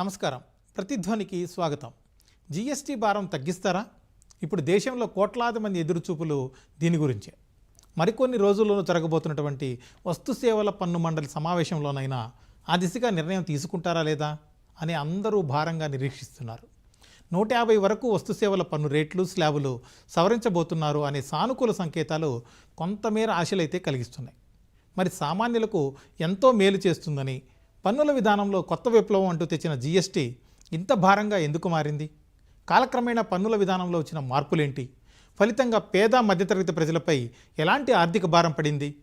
నమస్కారం. ప్రతిధ్వనికి స్వాగతం. జీఎస్టీ భారం తగ్గిస్తారా? ఇప్పుడు దేశంలో కోట్లాది మంది ఎదురుచూపులు దీని గురించే. మరికొన్ని రోజుల్లోనూ జరగబోతున్నటువంటి వస్తు సేవల పన్ను మండలి సమావేశంలోనైనా ఆ దిశగా నిర్ణయం తీసుకుంటారా లేదా అని అందరూ భారంగా నిరీక్షిస్తున్నారు. నూట యాభై వరకు వస్తు సేవల పన్ను రేట్లు స్లాబులు సవరించబోతున్నారు అనే సానుకూల సంకేతాలు కొంతమేర ఆశలైతే కలిగిస్తున్నాయి. మరి సామాన్యులకు ఎంతో మేలు చేస్తుందని పన్నుల విధానంలో కొత్త విప్లవం అంటూ తెచ్చిన జీఎస్టీ ఇంత భారంగా ఎందుకు మారింది? కాలక్రమేణా పన్నుల విధానంలో వచ్చిన మార్పులేంటి? ఫలితంగా పేద మధ్యతరగతి ప్రజలపై ఎలాంటి ఆర్థిక భారం పడింది?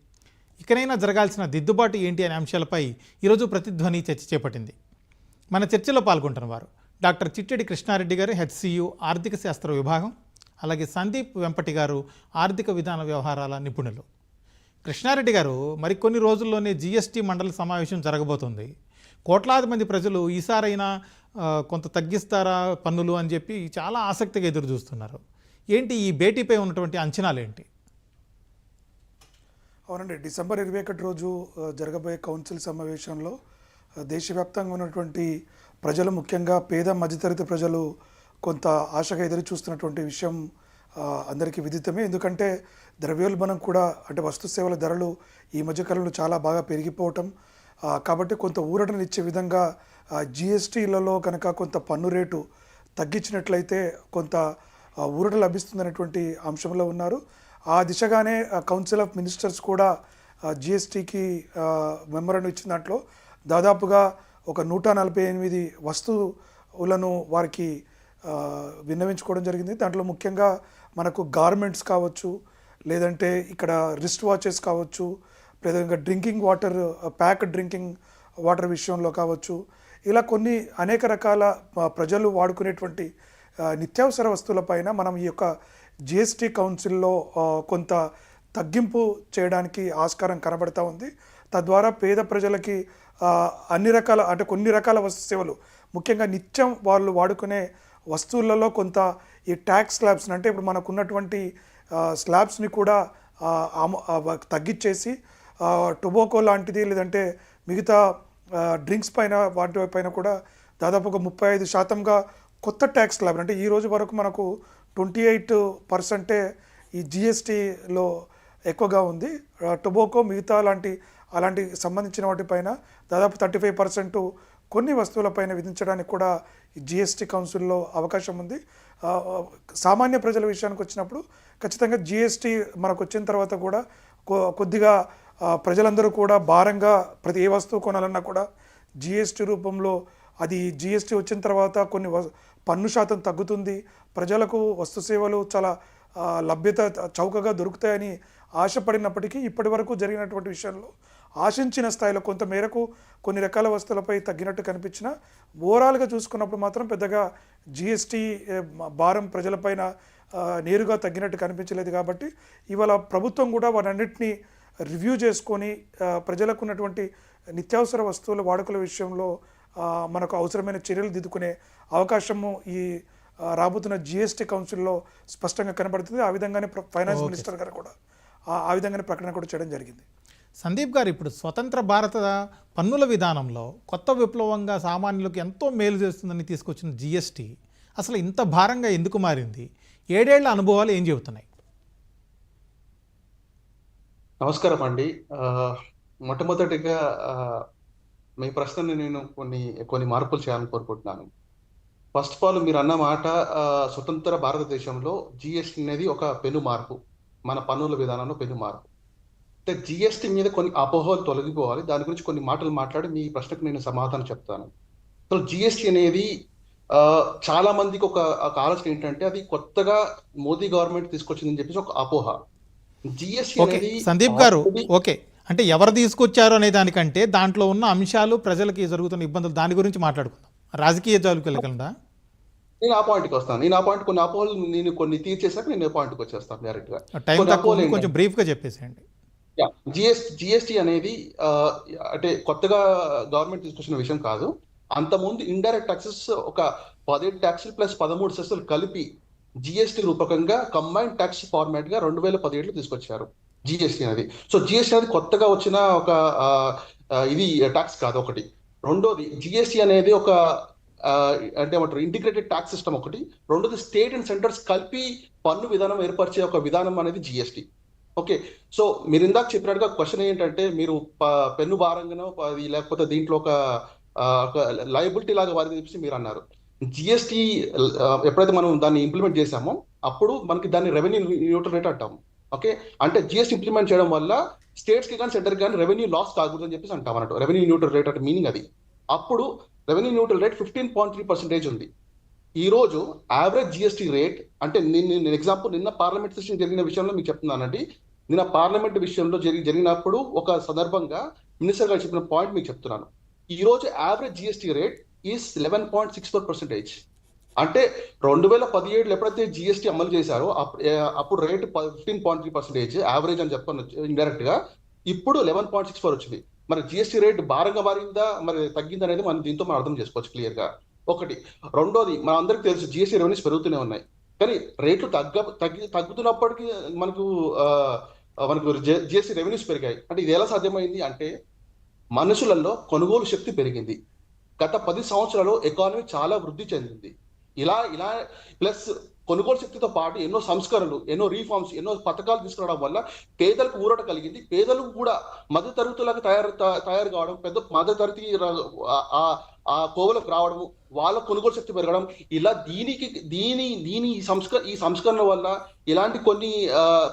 ఇకనైనా జరగాల్సిన దిద్దుబాటు ఏంటి అనే అంశాలపై ఈరోజు ప్రతిధ్వని చర్చ చేపట్టింది. మన చర్చలో పాల్గొంటున్న వారు డాక్టర్ చిట్టెడి కృష్ణారెడ్డి గారు హెచ్సియు ఆర్థిక శాస్త్ర విభాగం అలాగే సందీప్ వెంపటి గారు ఆర్థిక విధాన వ్యవహారాల నిపుణులు. కృష్ణారెడ్డి గారు మరికొన్ని రోజుల్లోనే జీఎస్టీ మండలి సమావేశం జరగబోతుంది. కోట్లాది మంది ప్రజలు ఈసారైనా కొంత తగ్గిస్తారా పన్నులు అని చెప్పి చాలా ఆసక్తిగా ఎదురు చూస్తున్నారు. ఏంటి ఈ భేటీపై ఉన్నటువంటి అంచనాలు ఏంటి అవునండి. డిసెంబర్ ఇరవై ఒకటి రోజు జరగబోయే కౌన్సిల్ సమావేశంలో దేశవ్యాప్తంగా ఉన్నటువంటి ప్రజలు ముఖ్యంగా పేద మధ్యతరగతి ప్రజలు కొంత ఆశగా ఎదురు చూస్తున్నటువంటి విషయం అందరికీ విదితమే. ఎందుకంటే ద్రవ్యోల్బణం కూడా అంటే వస్తు సేవల ధరలు ఈ మధ్యకాలంలో చాలా బాగా పెరిగిపోవటం కాబట్టి కొంత ఊరటనిచ్చే విధంగా జిఎస్టీలలో కనుక కొంత పన్ను రేటు తగ్గించినట్లయితే కొంత ఊరట లభిస్తుందనేటువంటి అంశంలో ఉన్నారు. ఆ దిశగానే కౌన్సిల్ ఆఫ్ మినిస్టర్స్ కూడా జిఎస్టీకి మెమరాండం ఇచ్చిన దాంట్లో దాదాపుగా ఒక నూట నలభై ఎనిమిది వస్తువులను వారికి విన్నవించుకోవడం జరిగింది. దాంట్లో ముఖ్యంగా మనకు గార్మెంట్స్ కావచ్చు లేదంటే ఇక్కడ రిస్ట్ వాచెస్ కావచ్చు ప్రధానంగా drinking water pack drinking water విషయంలో కావచ్చు ఇలా కొన్ని అనేక రకాల ప్రజలు వాడుకునేటువంటి నిత్యావసర వస్తువులపైన మనం ఈ యొక్క జిఎస్టీ కౌన్సిల్లో కొంత తగ్గింపు చేయడానికి ఆస్కారం కనబడతా ఉంది. తద్వారా పేద ప్రజలకి అన్ని రకాల అంటే కొన్ని రకాల వస్తు సేవలు ముఖ్యంగా నిత్యం వాళ్ళు వాడుకునే వస్తువులలో కొంత ఈ ట్యాక్స్ స్లాబ్స్ని అంటే ఇప్పుడు మనకు ఉన్నటువంటి స్లాబ్స్ని కూడా తగ్గించేసి టొబాకో లాంటిది లేదంటే మిగతా డ్రింక్స్ పైన వాటి పైన కూడా దాదాపు ఒక ముప్పై ఐదు శాతంగా కొత్త ట్యాక్స్ స్లాబ్ అంటే ఈ రోజు వరకు మనకు ట్వంటీ ఎయిట్ పర్సెంటే ఈ జిఎస్టీలో ఎక్కువగా ఉంది. టొబాకో మిగతా లాంటి అలాంటి సంబంధించిన వాటిపైన దాదాపు థర్టీ ఫైవ్ పర్సెంట్ కొన్ని వస్తువులపైన విధించడానికి కూడా జిఎస్టీ కౌన్సిల్లో అవకాశం ఉంది. సామాన్య ప్రజల విషయానికి వచ్చినప్పుడు ఖచ్చితంగా జిఎస్టీ మనకు వచ్చిన తర్వాత కూడా కొ- కొద్దిగా ప్రజలందరూ కూడా భారంగా ప్రతి ఏ వస్తువు కొనాలన్నా కూడా జిఎస్టీ రూపంలో అది జిఎస్టీ వచ్చిన తర్వాత కొన్ని వ- పన్ను శాతం తగ్గుతుంది. ప్రజలకు వస్తు సేవలు చాలా లభ్యత చౌకగా దొరుకుతాయని ఆశపడినప్పటికీ ఇప్పటి వరకు జరిగినటువంటి విషయంలో ఆశించిన స్థాయిలో కొంత మేరకు కొన్ని రకాల వస్తువులపై తగ్గినట్టు కనిపించిన ఓవరాల్గా చూసుకున్నప్పుడు మాత్రం పెద్దగా జిఎస్టీ భారం ప్రజలపైన నేరుగా తగ్గినట్టు కనిపించలేదు కాబట్టి ఇవాళ ప్రభుత్వం కూడా వాటన్నిటిని రివ్యూ చేసుకొని ప్రజలకు ఉన్నటువంటి నిత్యావసర వస్తువుల వాడుకల విషయంలో మనకు అవసరమైన చర్యలు దిద్దుకునే అవకాశము ఈ రాబోతున్న జిఎస్టీ కౌన్సిల్లో స్పష్టంగా కనబడుతుంది. ఆ విధంగానే ప్ర- ఫైనాన్స్ మినిస్టర్ గారు కూడా ఆ విధంగానే ప్రకటన కూడా చేయడం జరిగింది. సందీప్ గారు ఇప్పుడు స్వతంత్ర భారత పన్నుల విధానంలో కొత్త విప్లవంగా సామాన్యులకు ఎంతో మేలు చేస్తుందని తీసుకొచ్చిన జిఎస్టీ అసలు ఇంత భారంగా ఎందుకు మారింది? ఏడేళ్ళ అనుభవాలు ఏం చెబుతున్నాయి? నమస్కారం అండి. మొట్టమొదటిగా మీ ప్రశ్నని నేను కొన్ని కొన్ని మార్పులు చేయాలని కోరుకుంటున్నాను. ఫస్ట్ ఆఫ్ ఆల్ మీరు అన్న మాట స్వతంత్ర భారతదేశంలో జిఎస్టీ అనేది ఒక పెను మార్పు. మన పన్నుల విధానంలో పెను మార్పు. అంటే జిఎస్టీ మీద కొన్ని అపోహలు తొలగిపోవాలి. దాని గురించి కొన్ని మాటలు మాట్లాడి మీ ప్రశ్నకు నేను సమాధానం చెప్తాను. అసలు జిఎస్టీ అనేది చాలా మందికి ఒక ఒక ఆలోచన ఏంటంటే అది కొత్తగా మోదీ గవర్నమెంట్ తీసుకొచ్చిందని చెప్పేసి ఒక అపోహ. GST okay. అనేది సందీప్ గారు ఓకే. అంటే ఎవరు తీసుకొచ్చారు అనే దానికంటే దాంట్లో ఉన్న అంశాలు ప్రజలకి జరుగుతున్న ఇబ్బందులు దాని గురించి మాట్లాడుకుందాం. రాజకీయ జాలుకి నేను ఆ పాయింట్కి వస్తాను. నేను ఆ పాయింట్ కొన్ని అపోహలు నేను కొన్ని తీర్చేసాక నేను ఆ పాయింట్కి వచ్చేస్తాను డైరెక్ట్గా టైం కొన్ని తక్కువ ఉంది, అపోహలు కొంచెం బ్రీఫ్గా చెప్పేసేయండి. జిఎస్టి జిఎస్టీ అనేది అంటే కొత్తగా గవర్నమెంట్ తీసుకొచ్చిన విషయం కాదు. అంతకుముందు ఇండైరెక్ట్ టాక్సెస్ ఒక పదిహేడు ట్యాక్సులు ప్లస్ పదమూడు సెస్లు కలిపి జిఎస్టీ రూపకంగా కంబైన్ ట్యాక్స్ ఫార్మాట్గా రెండు వేల పదిహేడులో తీసుకొచ్చారు జిఎస్టీ అనేది. సో జిఎస్టీ అనేది కొత్తగా వచ్చిన ఒక ఇది ట్యాక్స్ కాదు ఒకటి. రెండోది జిఎస్టీ అనేది ఒక అంటే ఏమంటారు ఇంటిగ్రేటెడ్ ట్యాక్స్ సిస్టమ్ ఒకటి. రెండోది స్టేట్ అండ్ సెంటర్స్ కలిపి పన్ను విధానం ఏర్పరిచే ఒక విధానం అనేది జిఎస్టి ఓకే. సో మీరు ఇందాక చెప్పినట్టుగా క్వశ్చన్ ఏంటంటే మీరు పెన్ను భారంగానో లేకపోతే దీంట్లో ఒక లయబిలిటీ లాగా వారి చెప్పి మీరు అన్నారు జిఎస్టి ఎప్పుడైతే మనం దాన్ని ఇంప్లిమెంట్ చేసామో అప్పుడు మనకి దాన్ని రెవెన్యూ న్యూట్రల్ రేట్ అంటాము ఓకే. అంటే జిఎస్టి ఇంప్లిమెంట్ చేయడం వల్ల స్టేట్స్కి కానీ సెంటర్ కానీ రెవెన్యూ లాస్ కాకూడదు అని చెప్పేసి అంటాం అన్నట్టు. రెవెన్యూ న్యూట్రల్ రేట్ అంటే మీనింగ్ అది. అప్పుడు revenue neutral rate fifteen point three percentage ఉంది. ఈ రోజు యావరేజ్ జిఎస్టీ రేట్ అంటే నేను నేను ఎగ్జాంపుల్ నిన్న పార్లమెంట్ సెషన్ జరిగిన విషయంలో మీకు చెప్తున్నానండి. నిన్న పార్లమెంట్ విషయంలో జరిగి జరిగినప్పుడు ఒక సందర్భంగా మినిస్టర్ గారు చెప్పిన పాయింట్ మీకు చెప్తున్నాను. ఈ రోజు average GST rate is eleven point six four percentage అంటే రెండు వేల పదిహేడులో ఎప్పుడైతే జిఎస్టీ అమలు చేశారో అప్పుడు అప్పుడు rate fifteen point three percentage average అని చెప్పను ఇండైరెక్ట్గా. ఇప్పుడు లెవెన్ పాయింట్ సిక్స్ ఫోర్ వచ్చింది. మరి జిఎస్టీ రేట్ భారంగా మారిందా మరి తగ్గిందా అనేది మనం దీంతో మనం అర్థం చేసుకోవచ్చు క్లియర్గా ఒకటి. రెండోది మన అందరికి తెలుసు జిఎస్టీ రెవెన్యూస్ పెరుగుతూనే ఉన్నాయి. కానీ రేట్లు తగ్గ తగ్గి తగ్గుతున్నప్పటికీ మనకు ఆ, మనకు జిఎస్టీ రెవెన్యూస్ పెరిగాయి. అంటే ఇది ఎలా సాధ్యమైంది అంటే మనుషులలో కొనుగోలు శక్తి పెరిగింది. గత పది సంవత్సరాలు ఎకానమీ చాలా వృద్ధి చెందింది. ఇలా ఇలా ప్లస్ కొనుగోలు శక్తితో పాటు ఎన్నో సంస్కరణలు ఎన్నో రీఫార్మ్స్ ఎన్నో పథకాలు తీసుకురావడం వల్ల పేదలకు ఊరట కలిగింది. పేదలకు కూడా మధ్య తరగతులకు తయారు త- తయారు కావడం పెద్ద మధ్య తరగతి ఆ- కోవలకు రావడం వాళ్ళ కొనుగోలు శక్తి పెరగడం ఇలా దీనికి దీని దీని ఈ సంస్క ఈ సంస్కరణ వల్ల ఇలాంటి కొన్ని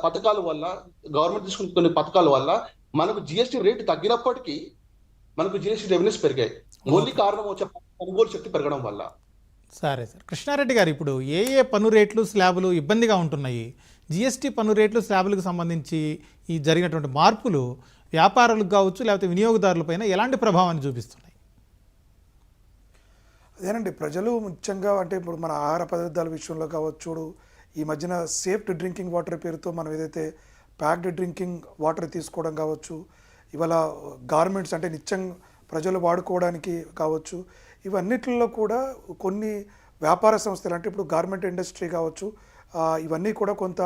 పథకాల వల్ల గవర్నమెంట్ తీసుకున్న కొన్ని పథకాల వల్ల మనకు జిఎస్టీ రేటు తగ్గినప్పటికీ మనకు జిఎస్టీ రెవెన్యూస్ పెరిగాయి. ఓన్లీ కారణం వచ్చే కొనుగోలు శక్తి పెరగడం వల్ల. సరే సార్. కృష్ణారెడ్డి గారు ఇప్పుడు ఏ ఏ పన్ను రేట్లు స్లాబులు ఇబ్బందిగా ఉంటున్నాయి? జిఎస్టీ పన్ను రేట్లు స్లాబులకు సంబంధించి ఈ జరిగినటువంటి మార్పులు వ్యాపారులకు కావచ్చు లేకపోతే వినియోగదారులపైన ఎలాంటి ప్రభావాన్ని చూపిస్తున్నాయి? అదేనండి ప్రజలు ముఖ్యంగా అంటే ఇప్పుడు మన ఆహార పదార్థాల విషయంలో కావచ్చు ఈ మధ్యన సేఫ్ట్ డ్రింకింగ్ వాటర్ పేరుతో మనం ఏదైతే ప్యాక్డ్ డ్రింకింగ్ వాటర్ తీసుకోవడం కావచ్చు ఇవాళ గార్మెంట్స్ అంటే నిత్యం ప్రజలు వాడుకోవడానికి కావచ్చు ఇవన్నిటిలో కూడా కొన్ని వ్యాపార సంస్థలు అంటే ఇప్పుడు గార్మెంట్ ఇండస్ట్రీ కావచ్చు ఇవన్నీ కూడా కొంత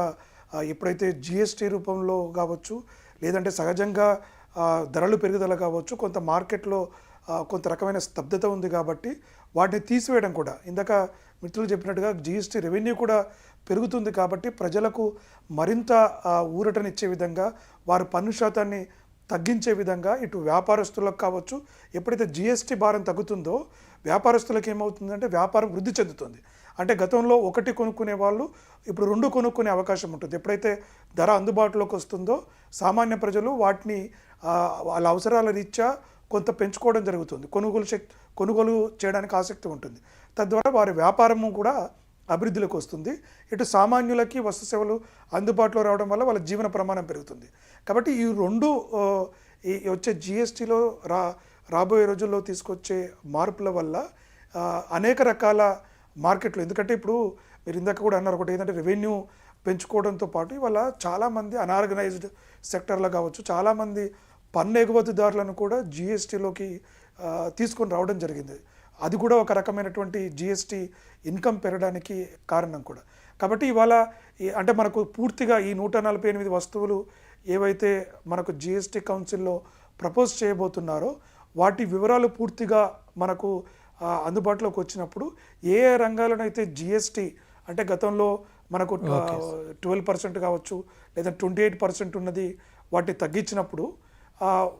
ఎప్పుడైతే జిఎస్టీ రూపంలో కావచ్చు లేదంటే సహజంగా ధరలు పెరుగుదల కావచ్చు కొంత మార్కెట్లో కొంత రకమైన స్తబ్దత ఉంది కాబట్టి వాటిని తీసివేయడం కూడా. ఇందాక మిత్రులు చెప్పినట్టుగా జిఎస్టీ రెవెన్యూ కూడా పెరుగుతుంది కాబట్టి ప్రజలకు మరింత ఊరటనిచ్చే విధంగా వారు పన్ను శాతాన్ని తగ్గించే విధంగా ఇటు వ్యాపారస్తులకు కావచ్చు ఎప్పుడైతే జిఎస్టీ భారం తగ్గుతుందో వ్యాపారస్తులకు ఏమవుతుందంటే వ్యాపారం వృద్ధి చెందుతుంది. అంటే గతంలో ఒకటి కొనుక్కునే వాళ్ళు ఇప్పుడు రెండు కొనుక్కునే అవకాశం ఉంటుంది. ఎప్పుడైతే ధర అందుబాటులోకి వస్తుందో సామాన్య ప్రజలు వాటిని వాళ్ళ అవసరాల రీత్యా కొంత పెంచుకోవడం జరుగుతుంది. కొనుగోలు శక్తి కొనుగోలు చేయడానికి ఆసక్తి ఉంటుంది. తద్వారా వారి వ్యాపారము కూడా అభివృద్ధిలోకి వస్తుంది. ఇటు సామాన్యులకి వస్తు సేవలు అందుబాటులో రావడం వల్ల వాళ్ళ జీవన ప్రమాణం పెరుగుతుంది. కాబట్టి ఈ రెండు ఈ వచ్చే జిఎస్టీలో రా రాబోయే రోజుల్లో తీసుకొచ్చే మార్పుల వల్ల అనేక రకాల మార్కెట్లో. ఎందుకంటే ఇప్పుడు మీరు ఇందాక కూడా అన్నారు ఒకటి ఏంటంటే రెవెన్యూ పెంచుకోవడంతో పాటు ఇవాళ చాలామంది అనార్గనైజ్డ్ సెక్టర్లో కావచ్చు చాలామంది పన్ను ఎగుమతిదారులను కూడా జిఎస్టీలోకి తీసుకొని రావడం జరిగింది. అది కూడా ఒక రకమైనటువంటి జిఎస్టీ ఇన్కమ్ పెరగడానికి కారణం కూడా. కాబట్టి ఇవాళ ఈ- అంటే మనకు పూర్తిగా ఈ నూట నలభై ఎనిమిది వస్తువులు ఏవైతే మనకు జిఎస్టీ కౌన్సిల్లో ప్రపోజ్ చేయబోతున్నారో వాటి వివరాలు పూర్తిగా మనకు అందుబాటులోకి వచ్చినప్పుడు ఏ ఏ రంగాలనైతే జిఎస్టీ అంటే గతంలో మనకు ట్వెల్వ్ పర్సెంట్ కావచ్చు లేదా ట్వంటీ ఎయిట్ పర్సెంట్ ఉన్నది వాటిని తగ్గించినప్పుడు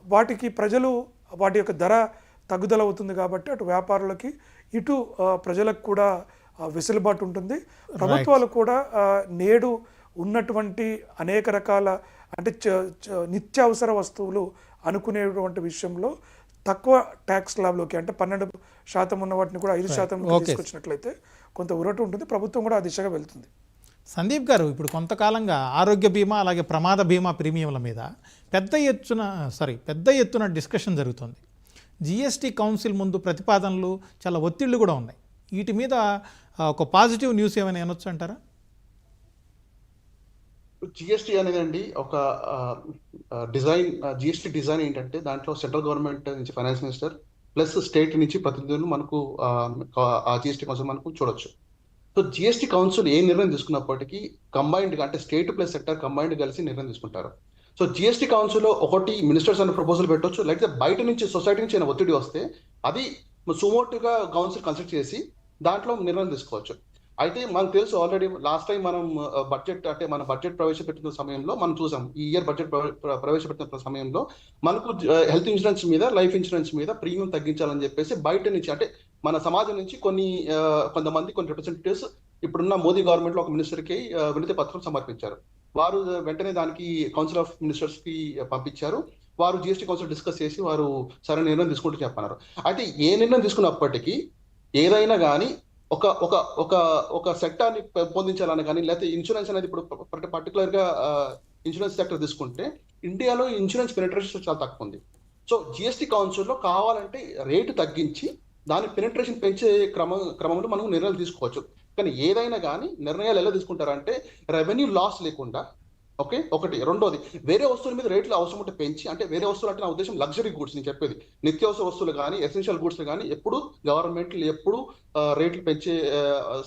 వాటికి ప్రజలు వాటి యొక్క ధర తగ్గుదల అవుతుంది కాబట్టి అటు వ్యాపారులకి ఇటు ప్రజలకు కూడా వెసులుబాటు ఉంటుంది. ప్రభుత్వాలు కూడా నేడు ఉన్నటువంటి అనేక రకాల అంటే నిత్యావసర వస్తువులు అనుకునేటువంటి విషయంలో తక్కువ ట్యాక్స్ స్లాబ్లోకి అంటే పన్నెండు శాతం ఉన్న వాటిని కూడా ఐదు శాతం. తీసుకొచ్చినట్లయితే కొంత ఉరట ఉంటుంది. ప్రభుత్వం కూడా ఆ దిశగా వెళ్తుంది. సందీప్ గారు ఇప్పుడు కొంతకాలంగా ఆరోగ్య బీమా అలాగే ప్రమాద బీమా ప్రీమియంల మీద పెద్ద ఎత్తున సారీ పెద్ద ఎత్తున డిస్కషన్ జరుగుతుంది. జిఎస్టీ కౌన్సిల్ ముందు ప్రతిపాదనలు చాలా ఒత్తిళ్ళు కూడా ఉన్నాయి. వీటి మీద ఒక పాజిటివ్ న్యూస్ ఏమైనా అనొచ్చు అంటారా? జిఎస్టీ అనేది అండి ఒక డిజైన్ జిఎస్టీ డిజైన్ ఏంటంటే దాంట్లో సెంట్రల్ గవర్నమెంట్ నుంచి ఫైనాన్స్ మినిస్టర్ ప్లస్ స్టేట్ నుంచి ప్రతినిధులు మనకు ఆ, జిఎస్టీ కౌన్సిల్ మనకు చూడొచ్చు. సో జిఎస్టీ కౌన్సిల్ ఏ నిర్ణయం తీసుకున్నప్పటికీ కంబైన్డ్గా అంటే స్టేట్ ప్లస్ సెక్టర్ కంబైన్డ్ కలిసి నిర్ణయం తీసుకుంటారు. సో జిఎస్టీ కౌన్సిల్లో ఒకటి మినిస్టర్స్ అనే ప్రపోజల్ పెట్టొచ్చు లేకపోతే బయట నుంచి సొసైటీ నుంచి ఏమైనా ఒత్తిడి వస్తే అది సుమోటుగా కౌన్సిల్ కన్సల్ట్ చేసి దాంట్లో నిర్ణయం తీసుకోవచ్చు. అయితే మనకు తెలుసు ఆల్రెడీ లాస్ట్ టైం మనం uh, బడ్జెట్ అంటే మన బడ్జెట్ ప్రవేశపెట్టిన సమయంలో మనం చూసాం ఈ ఇయర్ బడ్జెట్ ప్రవేశపెట్టిన సమయంలో మనకు uh, హెల్త్ ఇన్సూరెన్స్ మీద లైఫ్ ఇన్సూరెన్స్ మీద ప్రీమియం తగ్గించాలని చెప్పేసి బయట నుంచి అంటే మన సమాజం నుంచి కొన్ని uh, కొంతమంది కొన్ని రిప్రజెంటేటివ్స్ ఇప్పుడున్న మోదీ గవర్నమెంట్లో ఒక మినిస్టర్కి వినతి పత్రం సమర్పించారు. వారు వెంటనే దానికి కౌన్సిల్ ఆఫ్ మినిస్టర్స్కి పంపించారు. వారు జిఎస్టీ కౌన్సిల్ డిస్కస్ చేసి వారు సరైన నిర్ణయం తీసుకుంటూ చెప్పన్నారు. అయితే ఏ నిర్ణయం తీసుకున్నప్పటికీ ఏదైనా కానీ ఒక ఒక ఒక ఒక సెక్టార్ని పెంపొందించాలని కానీ లేకపోతే ఇన్సూరెన్స్ అనేది ఇప్పుడు పర్టికులర్గా ఇన్సూరెన్స్ సెక్టర్ తీసుకుంటే ఇండియాలో ఇన్సూరెన్స్ పెనిట్రేషన్ చాలా తక్కువ ఉంది. సో జిఎస్టీ కౌన్సిల్లో కావాలంటే రేటు తగ్గించి దాని పెనిట్రేషన్ పెంచే క్రమం క్రమంలో మనం నిర్ణయాలు తీసుకోవచ్చు. కానీ ఏదైనా కానీ నిర్ణయాలు ఎలా తీసుకుంటారంటే రెవెన్యూ లాస్ లేకుండా ఓకే? ఒకటి. రెండోది వేరే వస్తువుల మీద రేట్లు అవసరం ఉంటే పెంచి అంటే వేరే వస్తువులు అంటే నా ఉద్దేశం లగ్జరీ గుడ్స్ నేను చెప్పేది. నిత్యావసర వస్తువులు కానీ ఎసెన్షియల్ గుడ్స్ కానీ ఎప్పుడు గవర్నమెంట్లు ఎప్పుడు రేట్లు పెంచే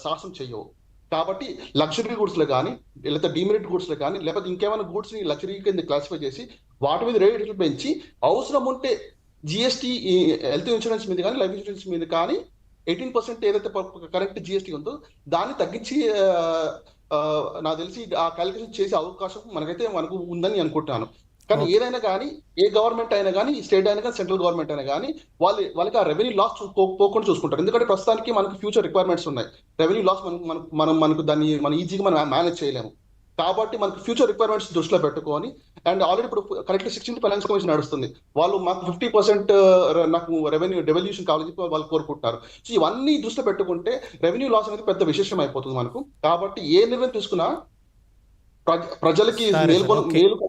సాహసం చేయవు. కాబట్టి లగ్జరీ గూడ్స్లో కానీ లేకపోతే డిమెరిట్ గూడ్స్లో కానీ లేకపోతే ఇంకేమైనా గూడ్స్ని లగ్జరీ కింద క్లాసిఫై చేసి వాటి మీద రేట్లు పెంచి అవసరం ఉంటే జిఎస్టీ హెల్త్ ఇన్సూరెన్స్ మీద కానీ లైఫ్ ఇన్సూరెన్స్ మీద కానీ ఎయిటీన్ పర్సెంట్ ఏదైతే కరెక్ట్ జిఎస్టీ ఉందో దాన్ని తగ్గించి నాకు తెలిసి ఆ క్యాలిక్యులేషన్ చేసే అవకాశం మనకైతే మనకు ఉందని అనుకుంటున్నాను. కానీ ఏదైనా కానీ ఏ గవర్నమెంట్ అయినా కానీ స్టేట్ అయినా కానీ సెంట్రల్ గవర్నమెంట్ అయినా కానీ వాళ్ళు వాళ్ళకి ఆ రెవెన్యూ లాస్ పోకుండా చూసుకుంటారు. ఎందుకంటే ప్రస్తుతానికి మనకు ఫ్యూచర్ రిక్వైర్మెంట్స్ ఉన్నాయి. రెవెన్యూ లాస్ మనం మనం మనం మనకు దాన్ని మనం ఈజీగా మనం మేనేజ్ చేయలేము. కాబట్టి మనకు ఫ్యూచర్ రిక్వైర్మెంట్స్ దృష్టిలో పెట్టుకొని అండ్ ఆల్రెడీ ఇప్పుడు కరెక్ట్ సిక్స్టీన్ ఫైనాన్స్ కమిషన్ నడుస్తుంది. వాళ్ళు మాకు ఫిఫ్టీ పర్సెంట్ నాకు రెవెన్యూ డెవల్యూషన్ కావాలని చెప్పి వాళ్ళు కోరుకుంటున్నారు. సో ఇవన్నీ దృష్టిలో పెట్టుకుంటే రెవెన్యూ లాస్ అనేది పెద్ద విశేషం అయిపోతుంది మనకు. కాబట్టి ఏ నిర్ణయం తీసుకున్నా ప్రజ- ప్రజలకి సరే, మేలు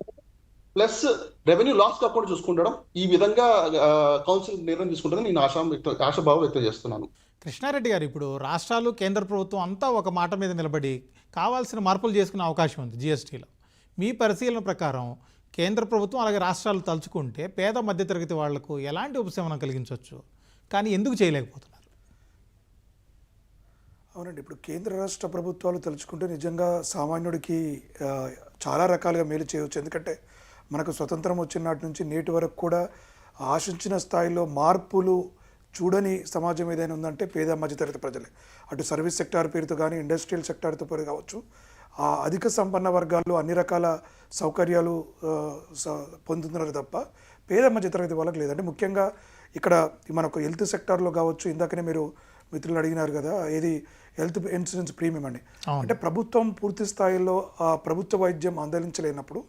ప్లస్ రెవెన్యూ లాస్ కాకుండా చూసుకుంటడం ఈ విధంగా కౌన్సిల్ నిర్ణయం తీసుకుంటుందని నేను ఆశా వ్యక్త- ఆశాభావం వ్యక్తం చేస్తున్నాను. కృష్ణారెడ్డి గారు ఇప్పుడు రాష్ట్రాలు కేంద్ర ప్రభుత్వం అంతా ఒక మాట మీద నిలబడి కావాల్సిన మార్పులు చేసుకునే అవకాశం ఉంది జిఎస్టీలో. మీ పరిశీలన ప్రకారం కేంద్ర ప్రభుత్వం అలాగే రాష్ట్రాలు తలుచుకుంటే పేద మధ్యతరగతి వాళ్ళకు ఎలాంటి ఉపశమనం కలిగించవచ్చు? కానీ ఎందుకు చేయలేకపోతున్నారు? అవునండి. ఇప్పుడు కేంద్ర రాష్ట్ర ప్రభుత్వాలు తలుచుకుంటే నిజంగా సామాన్యుడికి చాలా రకాలుగా మేలు చేయవచ్చు. ఎందుకంటే మనకు స్వతంత్రం వచ్చిన నాటి నుంచి నేటి వరకు కూడా ఆశించిన స్థాయిలో మార్పులు చూడని సమాజం ఏదైనా ఉందంటే పేద మధ్యతరగతి ప్రజలే. అటు సర్వీస్ సెక్టార్ పేరుతో కానీ ఇండస్ట్రియల్ సెక్టార్తో పేరు కావచ్చు. ఆ అధిక సంపన్న వర్గాలు అన్ని రకాల సౌకర్యాలు పొందుతున్నారు తప్ప పేద మధ్యతరగతి వాళ్ళకి లేదంటే ముఖ్యంగా ఇక్కడ మనకు హెల్త్ సెక్టార్లో కావచ్చు ఇందాకనే మీరు మిత్రులు అడిగినారు కదా ఏది హెల్త్ ఇన్సూరెన్స్ ప్రీమియం అవును. అంటే ప్రభుత్వం పూర్తి స్థాయిలో ఆ ప్రభుత్వ వైద్యం అందించలేనప్పుడు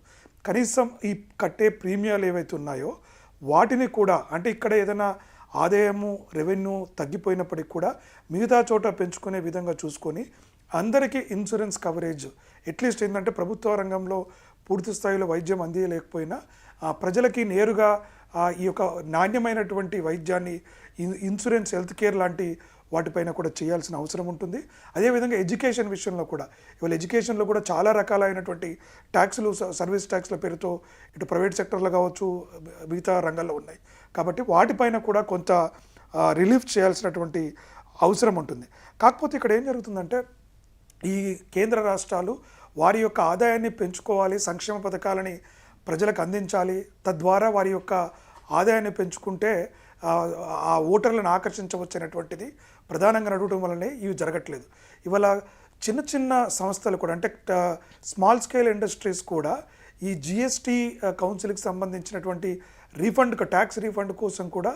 కనీసం ఈ కట్టే ప్రీమియాలు ఏవైతే ఉన్నాయో వాటిని కూడా అంటే ఇక్కడ ఏదైనా ఆదాయము రెవెన్యూ తగ్గిపోయినప్పటికి కూడా మిగతా చోట పెంచుకునే విధంగా చూసుకొని అందరికీ ఇన్సూరెన్స్ కవరేజ్ అట్లీస్ట్ ఏంటంటే ప్రభుత్వ రంగంలో పూర్తి స్థాయిలో వైద్యం అందియలేకపోయినా ఆ, ప్రజలకి నేరుగా ఈ యొక్క నాణ్యమైనటువంటి వైద్యాన్ని ఇన్- ఇన్సూరెన్స్ హెల్త్ కేర్ లాంటి వాటిపైన కూడా చేయాల్సిన అవసరం ఉంటుంది. అదేవిధంగా ఎడ్యుకేషన్ విషయంలో కూడా. ఇవాళ ఎడ్యుకేషన్లో కూడా చాలా రకాలైనటువంటి ట్యాక్సులు స- సర్వీస్ ట్యాక్స్ల పేరుతో ఇటు ప్రైవేట్ సెక్టర్లో కావచ్చు మిగతా రంగాల్లో ఉన్నాయి. కాబట్టి వాటిపైన కూడా కొంత రిలీఫ్ చేయాల్సినటువంటి అవసరం ఉంటుంది. కాకపోతే ఇక్కడ ఏం జరుగుతుందంటే ఈ కేంద్ర రాష్ట్రాలు వారి యొక్క ఆదాయాన్ని పెంచుకోవాలి సంక్షేమ పథకాలని ప్రజలకు అందించాలి. తద్వారా వారి యొక్క ఆదాయాన్ని పెంచుకుంటే ఆ, ఆ ఓటర్లను ఆకర్షించవచ్చు అనేటువంటిది ప్రధానంగా నడవటం వల్లనే ఇవి జరగట్లేదు. ఇవాళ చిన్న చిన్న సంస్థలు కూడా అంటే స్మాల్ స్కేల్ ఇండస్ట్రీస్ కూడా ఈ జిఎస్టీ కౌన్సిల్కి సంబంధించినటువంటి రీఫండ్ ట్యాక్స్ రీఫండ్ కోసం కూడా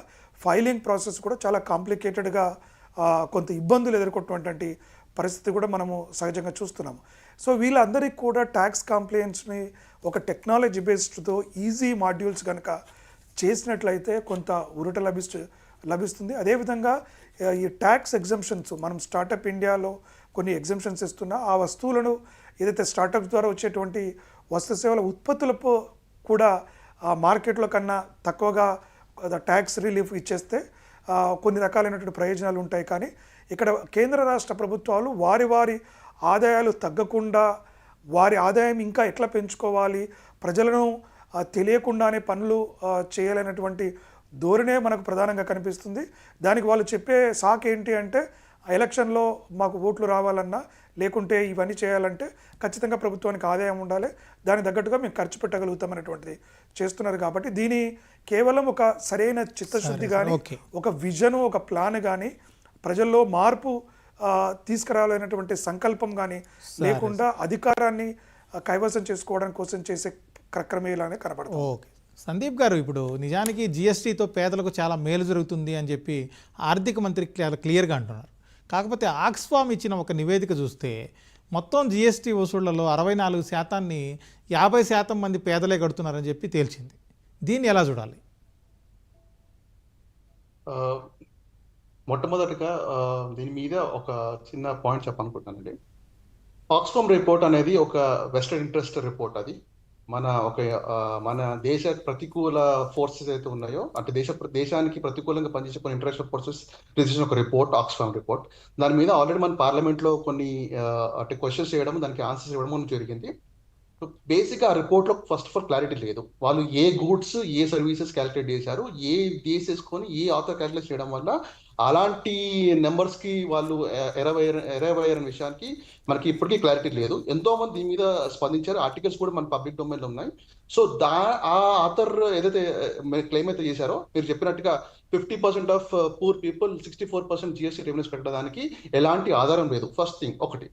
ఫైలింగ్ ప్రాసెస్ కూడా చాలా కాంప్లికేటెడ్గా కొంత ఇబ్బందులు ఎదుర్కొన్నటువంటి పరిస్థితి కూడా మనము సహజంగా చూస్తున్నాము. సో వీళ్ళందరికీ కూడా ట్యాక్స్ కంప్లైంట్స్ని ఒక టెక్నాలజీ బేస్డ్తో ఈజీ మాడ్యూల్స్ కనుక చేసినట్లయితే కొంత ఉరట లభిస్తు లభిస్తుంది. అదేవిధంగా ఈ ట్యాక్స్ ఎగ్జంప్షన్స్ మనం స్టార్టప్ ఇండియాలో కొన్ని ఎగ్జంప్షన్స్ ఇస్తున్నా ఆ వస్తువులను ఏదైతే స్టార్టప్ ద్వారా వచ్చేటువంటి వస్తు సేవల ఉత్పత్తులతో కూడా ఆ మార్కెట్లో కన్నా తక్కువగా ట్యాక్స్ రిలీఫ్ ఇచ్చేస్తే కొన్ని రకాలైనటువంటి ప్రయోజనాలు ఉంటాయి. కానీ ఇక్కడ కేంద్ర రాష్ట్ర ప్రభుత్వాలు వారి వారి ఆదాయాలు తగ్గకుండా వారి ఆదాయం ఇంకా ఎట్లా పెంచుకోవాలి ప్రజలను తెలియకుండానే పనులు చేయాలనేటువంటి ధోరణే మనకు ప్రధానంగా కనిపిస్తుంది. దానికి వాళ్ళు చెప్పే సాక్ ఏంటి అంటే ఎలక్షన్లో మాకు ఓట్లు రావాలన్నా లేకుంటే ఇవన్నీ చేయాలంటే ఖచ్చితంగా ప్రభుత్వానికి ఆదాయం ఉండాలి. దానికి తగ్గట్టుగా మేము ఖర్చు పెట్టగలుగుతాం అనేటువంటిది చేస్తున్నారు కాబట్టి దీని కేవలం ఒక సరైన చిత్తశుద్ధి కానీ. ఒక విజన్ ఒక ప్లాన్ కానీ ప్రజల్లో మార్పు తీసుకురావాలనేటువంటి సంకల్పం కానీ లేకుండా అధికారాన్ని కైవసం చేసుకోవడం కోసం చేసే క్రక్రమేలానే కనబడుతుంది. ఓకే. సందీప్ గారు ఇప్పుడు నిజానికి జిఎస్టీతో పేదలకు చాలా మేలు జరుగుతుంది అని చెప్పి ఆర్థిక మంత్రి చాలా క్లియర్గా అంటున్నారు. కాకపోతే ఆక్స్ఫామ్ ఇచ్చిన ఒక నివేదిక చూస్తే మొత్తం జిఎస్టీ వసూళ్ళలో అరవై నాలుగు శాతాన్ని యాభై శాతం మంది పేదలే కడుతున్నారని చెప్పి తేల్చింది. దీన్ని ఎలా చూడాలి? మొట్టమొదటిగా దీని మీద ఒక చిన్న పాయింట్ చెప్పాలనుకుంటున్నానండి. ఆక్స్ఫామ్ రిపోర్ట్ అనేది ఒక వెస్టర్న్ ఇంట్రెస్ట్ రిపోర్ట్ అది. మన ఒక మన దేశ ప్రతికూల ఫోర్సెస్ అయితే ఉన్నాయో అంటే దేశ దేశానికి ప్రతికూలంగా పనిచేసే కొన్ని ఇంటర్నేషనల్ ఫోర్సెస్ చేసిన ఒక రిపోర్ట్ ఆక్స్ఫామ్ రిపోర్ట్ దాని మీద ఆల్రెడీ మన పార్లమెంట్లో కొన్ని అంటే క్వశ్చన్స్ చేయడం దానికి ఆన్సర్స్ ఇవ్వడం జరిగింది. బేసిక్ ఆ రిపోర్ట్లో ఫస్ట్ ఆఫ్ క్లారిటీ లేదు. వాళ్ళు ఏ గూడ్స్ ఏ సర్వీసెస్ క్యాలిక్యులేట్ చేశారు ఏ డేస్ వేసుకొని ఏ ఆథర్ క్యాలిక్యులేట్ చేయడం వల్ల అలాంటి నెంబర్స్కి వాళ్ళు ఎరవయ్యారు ఎరవై అనే విషయానికి మనకి ఇప్పటికీ క్లారిటీ లేదు. ఎంతో మంది దీని మీద స్పందించారు. ఆర్టికల్స్ కూడా మన పబ్లిక్ డొమైన్లో ఉన్నాయి. సో దా ఆ ఆథర్ ఏదైతే క్లెయిమ్ అయితే చేశారో మీరు చెప్పినట్టుగా fifty percent of poor people sixty four percent GST revenues కట్టడానికి ఎలాంటి ఆధారం లేదు. ఫస్ట్ థింగ్ ఒకటి.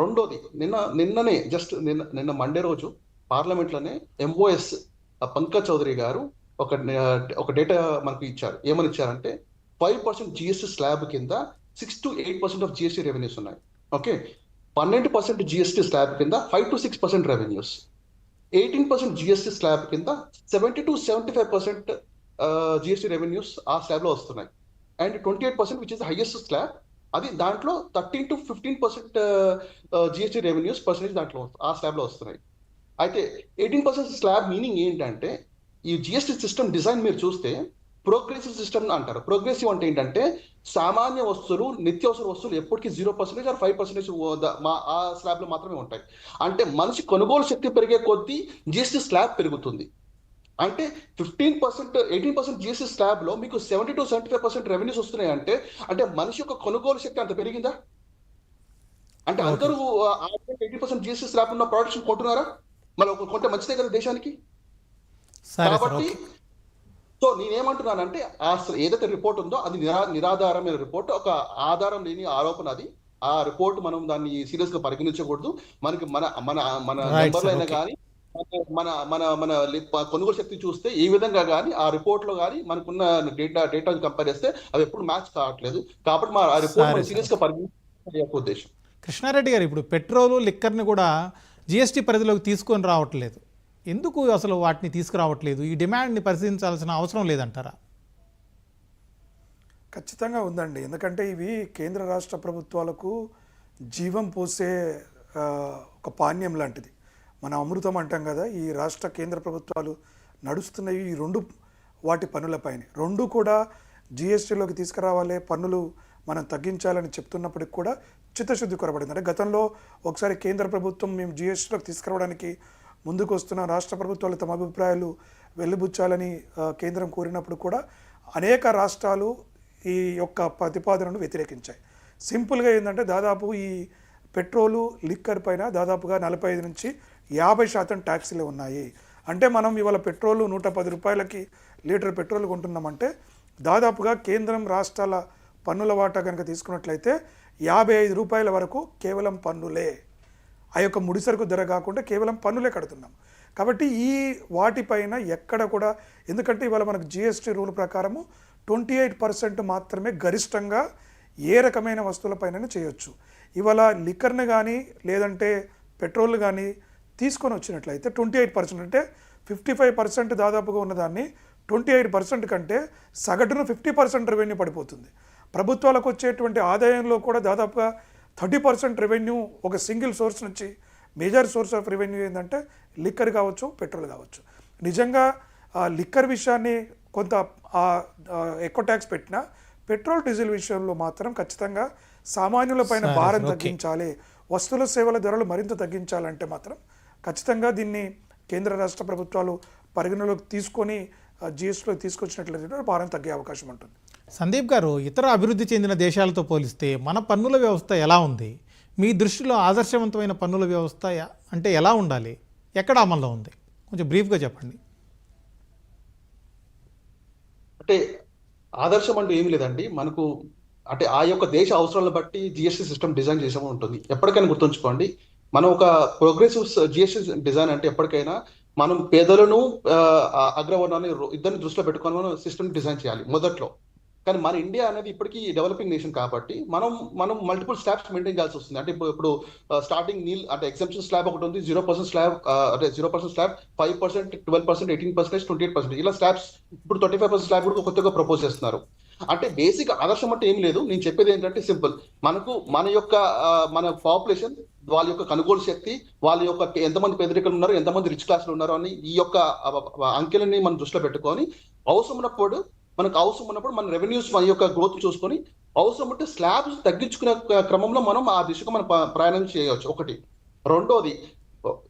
రెండోది నిన్న నిన్ననే జస్ట్ నిన్న నిన్న మండే రోజు పార్లమెంట్లోనే ఎంఓఎస్ పంకజ్ చౌదరి గారు ఒక ఒక డేటా మనకు ఇచ్చారు. ఏమని ఇచ్చారంటే ఫైవ్ పర్సెంట్ జిఎస్టీ స్లాబ్ కింద six to eight percent of GST revenues ఉన్నాయి. ఓకే పన్నెండు పర్సెంట్ జిఎస్టీ స్లాబ్ కింద five to six percent revenues eighteen percent GST slab కింద seventy to seventy five percent GST revenues ఆ స్లాబ్లో వస్తున్నాయి. And twenty eight percent which is highest slab అది దాంట్లో thirteen to fifteen percent GST revenues percentage దాంట్లో ఆ స్లాబ్లో వస్తున్నాయి. అయితే ఎయిటీన్ పర్సెంట్ స్లాబ్ మీనింగ్ ఏంటంటే ఈ జిఎస్టీ సిస్టమ్ డిజైన్ మీరు చూస్తే ప్రోగ్రెసివ్ సిస్టమ్ అంటారు. ప్రోగ్రెసివ్ అంటే ఏంటంటే సామాన్య వస్తువులు నిత్యావసర వస్తువులు ఎప్పటికీ zero percentage or five percentage మా ఆ స్లాబ్లో మాత్రమే ఉంటాయి. అంటే మనిషి కొనుగోలు శక్తి పెరిగే కొద్దీ జిఎస్టీ స్లాబ్ పెరుగుతుంది. అంటే fifteen percent eighteen percent GST స్లాబ్లో మీకు seventy to seventy five percent revenues వస్తున్నాయి అంటే అంటే మనిషి యొక్క కొనుగోలు శక్తి అంత పెరిగిందా? అంటే అందరూ ఎయిటీ పర్సెంట్ జిఎస్టీ స్లాబ్ ఉన్న ప్రొడక్షన్ కొంటున్నారా? మరి ఒక కొంటే మంచిదే కదా దేశానికి? కాబట్టి సో నేనేమంటున్నానంటే ఆ ఏదైతే రిపోర్ట్ ఉందో అది నిరా నిరాధారమైన రిపోర్ట్ ఒక ఆధారం లేని ఆరోపణ అది. ఆ రిపోర్ట్ మనం దాన్ని సీరియస్గా పరిగణించకూడదు. మనకి మన మన మన నెంబర్లు అయినా. కానీ మన మన మన కొనుగోలు శక్తి చూస్తే ఏ విధంగా కానీ ఆ రిపోర్ట్లో కానీ మనకున్న డేటా డేటా కంపేర్ చేస్తే అవి ఎప్పుడు మ్యాచ్ కావట్లేదు. కాబట్టి మా ఆ రిపోర్ట్. సీరియస్గా పరిగణించాలి యొక్క ఉద్దేశం. కృష్ణారెడ్డి గారు ఇప్పుడు పెట్రోలు లిక్కర్ని కూడా జిఎస్టీ పరిధిలోకి తీసుకొని రావట్లేదు. ఎందుకు అసలు వాటిని తీసుకురావట్లేదు? ఈ డిమాండ్ని పరిశీలించాల్సిన అవసరం లేదంటారా? ఖచ్చితంగా ఉందండి. ఎందుకంటే ఇవి కేంద్ర రాష్ట్ర ప్రభుత్వాలకు జీవం పోసే ఒక పానీయం లాంటిది. మనం అమృతం అంటాం కదా ఈ రాష్ట్ర కేంద్ర ప్రభుత్వాలు నడుస్తున్నవి ఈ రెండు వాటి పనులపైనే రెండు కూడా జిఎస్టీలోకి తీసుకురావాలి పన్నులు మనం తగ్గించాలని చెప్తున్నప్పటికి కూడా చిత్తశుద్ధి కొరబడింది అంటే గతంలో ఒకసారి కేంద్ర ప్రభుత్వం మేము జిఎస్టీలోకి తీసుకురావడానికి ముందుకు వస్తున్న రాష్ట్ర ప్రభుత్వాలు తమ అభిప్రాయాలు వెల్లిబుచ్చాలని కేంద్రం కోరినప్పుడు కూడా అనేక రాష్ట్రాలు ఈ యొక్క ప్రతిపాదనను వ్యతిరేకించాయి. సింపుల్గా ఏంటంటే దాదాపు ఈ పెట్రోలు లిక్కర్ పైన దాదాపుగా నలభై ఐదు నుంచి యాభై శాతం ట్యాక్సీలు ఉన్నాయి. అంటే మనం ఇవాళ పెట్రోలు నూట పది రూపాయలకి లీటర్ పెట్రోల్ కొంటున్నామంటే దాదాపుగా కేంద్రం రాష్ట్రాల పన్నుల వాటా కనుక తీసుకున్నట్లయితే యాభై ఐదు రూపాయల వరకు కేవలం పన్నులే. ఆ యొక్క ముడిసరుకు ధర కాకుండా కేవలం పన్నులే కడుతున్నాం. కాబట్టి ఈ వాటిపైన ఎక్కడ కూడా ఎందుకంటే ఇవాళ మనకు జిఎస్టీ రూల్ ప్రకారము ట్వంటీ ఎయిట్ పర్సెంట్ మాత్రమే గరిష్టంగా ఏ రకమైన వస్తువులపైన చేయొచ్చు. ఇవాళ లిక్కర్ని కానీ లేదంటే పెట్రోల్ కానీ తీసుకొని వచ్చినట్లయితే ట్వంటీ ఎయిట్ పర్సెంట్ అంటే ఫిఫ్టీ ఫైవ్ పర్సెంట్ దాదాపుగా ఉన్నదాన్ని ట్వంటీ ఎయిట్ పర్సెంట్ కంటే సగటున ఫిఫ్టీ పర్సెంట్ రెవెన్యూ పడిపోతుంది. ప్రభుత్వాలకు వచ్చేటువంటి ఆదాయంలో కూడా దాదాపుగా థర్టీ పర్సెంట్ రెవెన్యూ ఒక సింగిల్ సోర్స్ నుంచి మేజర్ సోర్స్ ఆఫ్ రెవెన్యూ ఏంటంటే లిక్కర్ కావచ్చు పెట్రోల్ కావచ్చు. నిజంగా లిక్కర్ విషయాన్ని కొంత ఎక్కువ ట్యాక్స్ పెట్టినా పెట్రోల్ డీజిల్ విషయంలో మాత్రం ఖచ్చితంగా సామాన్యులపైన భారం. తగ్గించాలి. వస్తువుల సేవల ధరలు మరింత తగ్గించాలంటే మాత్రం ఖచ్చితంగా దీన్ని కేంద్ర రాష్ట్ర ప్రభుత్వాలు పరిగణలోకి తీసుకొని జిఎస్టీలో తీసుకొచ్చినట్లయితే భారం తగ్గే అవకాశం ఉంటుంది. సందీప్ గారు ఇతర అభివృద్ధి చెందిన దేశాలతో పోలిస్తే మన పన్నుల వ్యవస్థ ఎలా ఉంది? మీ దృష్టిలో ఆదర్శవంతమైన పన్నుల వ్యవస్థ అంటే ఎలా ఉండాలి? ఎక్కడ అమల్లో ఉంది? కొంచెం బ్రీఫ్గా చెప్పండి. అంటే ఆదర్శం అంటూ ఏమీ లేదండి. మనకు అంటే ఆ యొక్క దేశ అవసరాలను బట్టి జిఎస్టీ సిస్టమ్ డిజైన్ చేసే ఉంటుంది. ఎప్పటికైనా గుర్తుంచుకోండి. మనం ఒక ప్రోగ్రెసివ్ జిఎస్టీ డిజైన్ అంటే ఎప్పటికైనా మనం పేదలను అగ్రవర్ణాన్ని ఇద్దరిని దృష్టిలో పెట్టుకొని మనం సిస్టమ్ డిజైన్ చేయాలి మొదట్లో. కానీ మన ఇండియా అనేది ఇప్పటికీ డెవలపింగ్ నేషన్ కాబట్టి మనం మనం మల్టిపుల్ స్లాబ్స్ మెయింటైన్ చేయాల్సి వస్తుంది. అంటే ఇప్పుడు ఇప్పుడు స్టార్టింగ్ నీల్ అంటే ఎగ్జామ్షన్ స్లాబ్ ఒకటి ఉంది జీరో పర్సెంట్ స్లాబ్ అంటే zero percent slab five percent twelve percent eighteen percent twenty eight percent ఇలా స్లాబ్స్ ఇప్పుడు ట్వంటీ ఫైవ్ పర్సెంట్ స్లాబ్ కూడా కొత్తగా ప్రపోజ్ చేస్తున్నారు. అంటే బేసిక్ ఆదర్శం అంటే ఏం లేదు. నేను చెప్పేది ఏంటంటే సింపుల్ మనకు మన యొక్క మన పాపులేషన్ వాళ్ళ యొక్క కొనుగోలు శక్తి వాళ్ళ యొక్క ఎంతమంది పేదరికలు ఉన్నారు ఎంతమంది రిచ్ క్లాస్లు ఉన్నారు అని ఈ యొక్క అంకెలని మనం దృష్టిలో పెట్టుకొని అవసరం ఉన్నప్పుడు మనకు అవసరం ఉన్నప్పుడు మన రెవెన్యూస్ మన యొక్క గ్రోత్ చూసుకొని అవసరం ఉంటే స్లాబ్స్ తగ్గించుకునే క్రమంలో మనం ఆ దిశగా మనం ప్రయాణం చేయవచ్చు. ఒకటి. రెండోది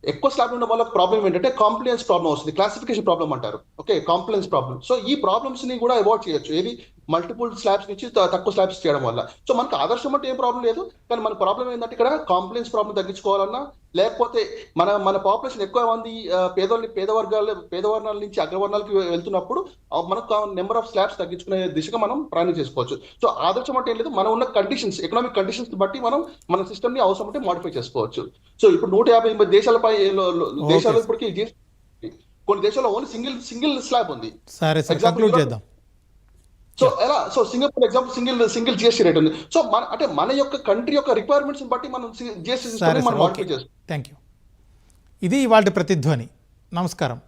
ఎక్కువ స్లాబ్ ఉండడం వల్ల ప్రాబ్లం ఏంటంటే కాంప్లియన్స్ ప్రాబ్లం వస్తుంది. క్లాసిఫికేషన్ ప్రాబ్లం అంటారు. ఓకే కాంప్లియన్స్ ప్రాబ్లం సో ఈ ప్రాబ్లమ్స్ని కూడా అవాయిడ్ చేయొచ్చు. ఏది? మల్టిపుల్ స్లాబ్స్ నుంచి తక్కువ స్లాబ్స్ చేయడం వల్ల. సో మనకు ఆదర్శం అంటే ఏం ప్రాబ్లం లేదు. కానీ మన ప్రాబ్లం ఏంటంటే ఇక్కడ కాంప్లియన్స్ ప్రాబ్లం తగ్గించుకోవాలన్నా లేకపోతే మన మన పాపులేషన్ ఎక్కువ మంది పేదోళ్ళని పేద వర్గాల పేద వర్ణాల నుంచి అగ్రవర్ణాలకి వెళ్తున్నప్పుడు మనకు నెంబర్ ఆఫ్ స్లాబ్స్ తగ్గించుకునే దిశగా మనం ప్రయాణం చేసుకోవచ్చు. సో ఆదర్శం అంటే ఏం లేదు. మనం ఉన్న కండిషన్స్ ఎకనామిక్ కండిషన్స్ బట్టి మనం మన సిస్టమ్ని అవసరం ఉంటే మాడిఫై చేసుకోవచ్చు. సో ఇప్పుడు నూట యాభై ఎనిమిది దేశాలపై. దేశాలు ఇప్పటికీ కొన్ని దేశాల్లో ఓన్లీ సింగిల్ సింగిల్ స్లాబ్ ఉంది. సరే చేద్దాం. సో ఎలా? So Singapore example single single GST rate ఉంది. సో మన అంటే మన యొక్క కంట్రీ యొక్క రిక్వైర్మెంట్స్ బట్టి మనం జిఎస్టీ మనం థ్యాంక్ యూ ఇది ఇవాళ ప్రతిధ్వని. నమస్కారం.